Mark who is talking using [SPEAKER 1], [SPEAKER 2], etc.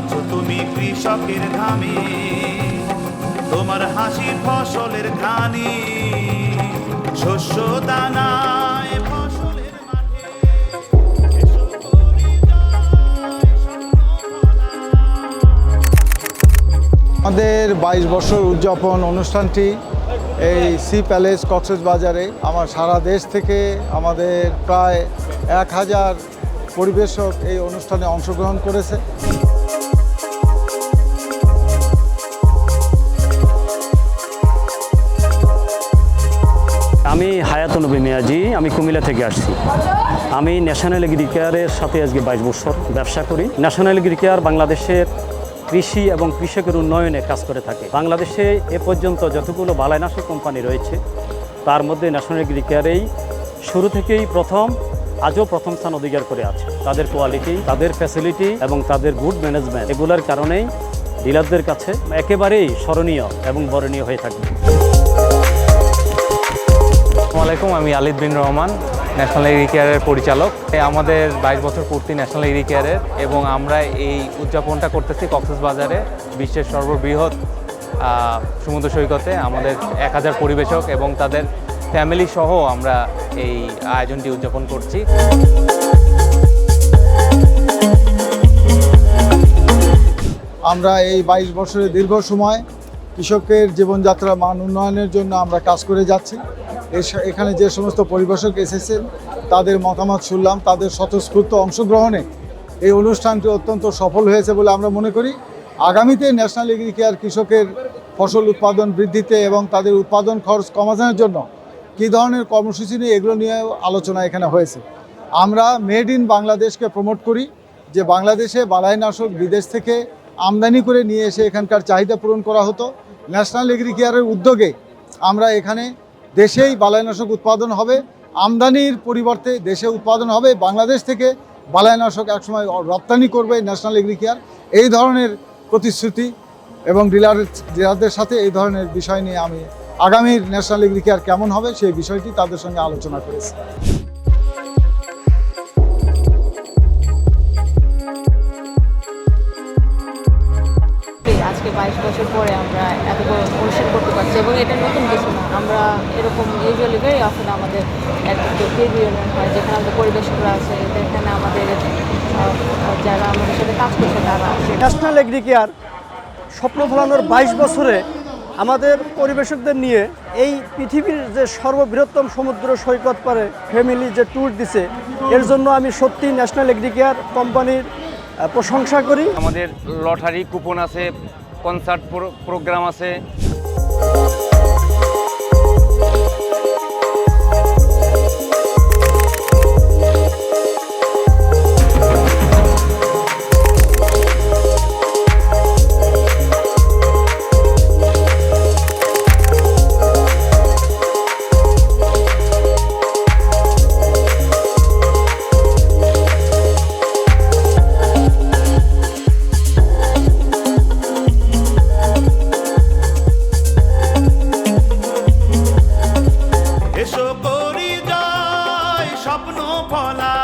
[SPEAKER 1] আছো তুমি কৃষকের ঘামে। তোমার হাসি ফসলের ঘানি শস্য স্বপ্নভরা।
[SPEAKER 2] আমাদের বাইশ বছর উদযাপন অনুষ্ঠানটি এই সি প্যালেস কক্সেস বাজারে। আমার সারা দেশ থেকে আমাদের প্রায় এক হাজার পরিবেশক এই অনুষ্ঠানে অংশগ্রহণ করেছে।
[SPEAKER 3] আমি হায়াত নবী মিয়াজি আমি কুমিল্লা থেকে আসছি। আমি ন্যাশনাল এগ্রিকেয়ারের সাথে আজকে বাইশ বছর ব্যবসা করি। ন্যাশনাল এগ্রিকেয়ার বাংলাদেশের কৃষি এবং কৃষকের উন্নয়নে কাজ করে থাকে। বাংলাদেশে এ পর্যন্ত যতগুলো বালাইনাশক কোম্পানি রয়েছে, তার মধ্যে ন্যাশনাল এগ্রিকেয়ারেই শুরু থেকেই প্রথম, আজও প্রথম স্থান অধিকার করে আছে। তাদের কোয়ালিটি তাদের ফ্যাসিলিটি এবং তাদের গুড ম্যানেজমেন্ট এগুলোর কারণেই ডিলারদের কাছে একেবারেই স্মরণীয় এবং বরণীয় হয়ে থাকবে
[SPEAKER 4] আলাইকুম, আমি আলিদ বিন রহমান ন্যাশনাল এগ্রি কেয়ারের পরিচালক। আমাদের বাইশ বছর পূর্তি ন্যাশনাল এগ্রি কেয়ারের এবং আমরা এই উদযাপনটা করতেছি কক্সেস বাজারে বিশ্বের সর্ববৃহৎ সমুদ্র সৈকতে, আমাদের এক হাজার পরিবেশক এবং তাদের ফ্যামিলি সহ আমরা এই আয়োজনটি উদযাপন করছি।
[SPEAKER 2] আমরা এই বাইশ বছরের দীর্ঘ সময় কৃষকের জীবনযাত্রার মান উন্নয়নের জন্য আমরা কাজ করে যাচ্ছি। এখানে যে সমস্ত পরিবেশক এসেছেন, তাদের মতামত শুনলাম, তাদের স্বতঃস্ফূর্ত অংশগ্রহণে এই অনুষ্ঠানটি অত্যন্ত সফল হয়েছে বলে আমরা মনে করি। আগামীতে ন্যাশনাল এগ্রিকেয়ার কৃষকের ফসল উৎপাদন বৃদ্ধিতে এবং তাদের উৎপাদন খরচ কমানোর জন্য কী ধরনের কর্মসূচি নিয়ে এগুলো নিয়ে আলোচনা এখানে হয়েছে। আমরা মেড ইন বাংলাদেশকে প্রমোট করি, যে বাংলাদেশে বালাইনাশক বিদেশ থেকে আমদানি করে নিয়ে এসে এখানকার চাহিদা পূরণ করা হতো। ন্যাশনাল এগ্রিকেয়ারের উদ্যোগে আমরা এখানে দেশেই বালাইনাশক উৎপাদন হবে, আমদানির পরিবর্তে দেশে উৎপাদন হবে, বাংলাদেশ থেকে বালাইনাশক একসময় রপ্তানি করবে ন্যাশনাল এগ্রিকেয়ার এই ধরনের প্রতিশ্রুতি এবং ডিলার ডিলারদের সাথে এই ধরনের বিষয় নিয়ে আমি আগামীর ন্যাশনাল এগ্রিকেয়ার কেমন হবে সেই বিষয়টি তাদের সঙ্গে আলোচনা করেছি।
[SPEAKER 5] বাইশ বছর পরে আমরা এত বড় অনুষ্ঠান করতে পারছি এবং এটা নতুন কিছু না। আমরা এরকম ইউজুয়ালি ভেরি অফেন আমাদের একটা ফিল্ড ইউনিয়ন হয় যেখানে আমাদের পরিবেশকরা আছে যেখানে আমাদের যারা আমাদের সাথে কাজ করছে তারা আছে।
[SPEAKER 6] ন্যাশনাল এগ্রিকেয়ার স্বপ্ন ফলানোর বাইশ বছরে আমাদের পরিবেশকদের নিয়ে এই পৃথিবীর যে সর্ববৃহত্তম সমুদ্র সৈকত পারে ফ্যামিলি যে ট্যুর দিছে এর জন্য আমি সত্যি ন্যাশনাল এগ্রিকেয়ার কোম্পানির প্রশংসা করি।
[SPEAKER 4] আমাদের লটারি কুপন আছে কনসার্ট প্রোগ্রাম আছে। এসো করি যায় স্বপ্ন ফলা